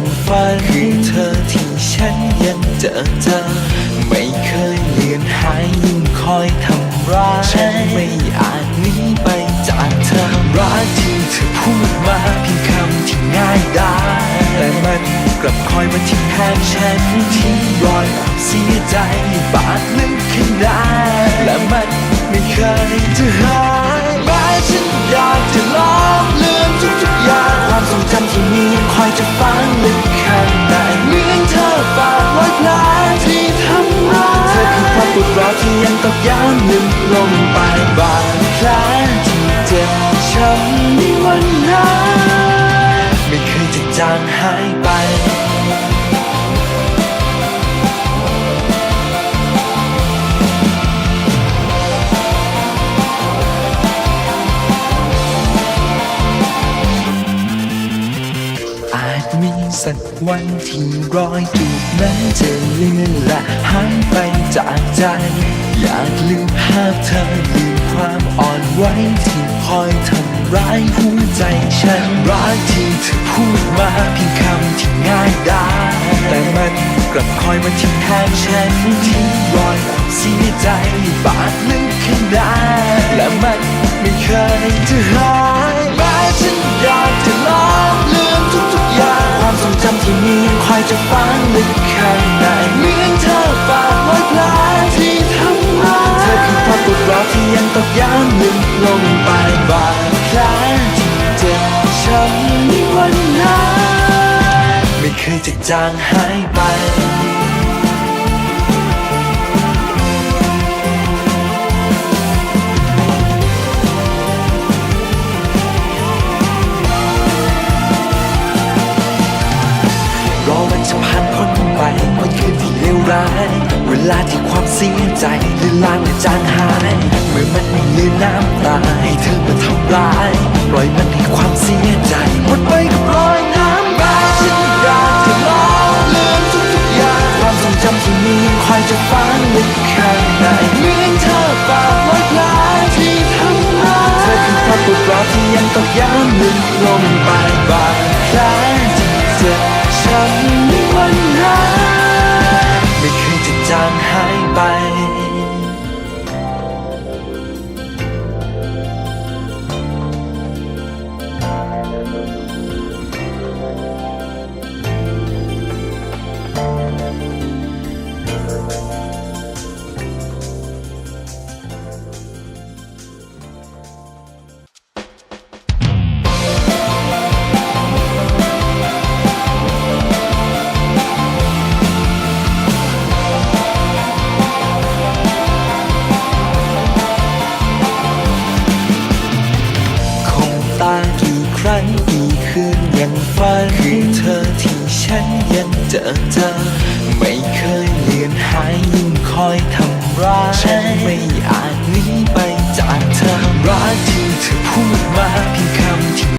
ยังฝันคือเธอที่ฉันยังเจอเจอไม่เคยเลือนหายยิ่งคอยทำร้ายฉันไม่อาจหนีไปจากเธอรักที่เธอพูดมาเพียงคำที่ง่ายดายแต่มันกลับคอยมาทิ้งแทนฉันทิ้งรอยความเสียใจบาดลึกข้างในและมันไม่เคยจะหาย ลึกลงไปบาดแผลที่เจ็บช้ำในวันนั้นไม่เคยจะจางหายไปอาจมีสักวันที่รอยจูบนั้นจะเลือนและหายไปจากใจ อยากลืมภาพเธอลืมความอ่อนไหวที่คอยทำร้ายหัวใจฉันรักที่เธอพูดมาเพียงคำที่ง่ายดายแต่มันกลับคอยมาทิ้งแทนฉันทิ้งรอยความเสียใจบาดลึกข้างในและมันไม่เคยจะหายแม้ฉันอยากจะลบเลือนทุกๆอย่างความทรงจำที่มีคอยจะฝังลึก เคยจะจางหายไปรอวันจะผ่านพ้นไปวันคืนที่เลวร้าย เวลาที่ความเสียใจเลือนลางและจางหาย เมื่อมันไม่เลือน้ำตาให้เธอมาทำร้าย ปล่อยมันให้ความเสียใจหมดไปกับ ลึกลงไป ยังฝันคือเธอที่ฉันยังเจอเธอ ไม่เคยเลือนหายยิ่งคอยทำร้ายฉันไม่อาจหนีไปจากเธอรักที่เธอพูดมาเพียงคำที่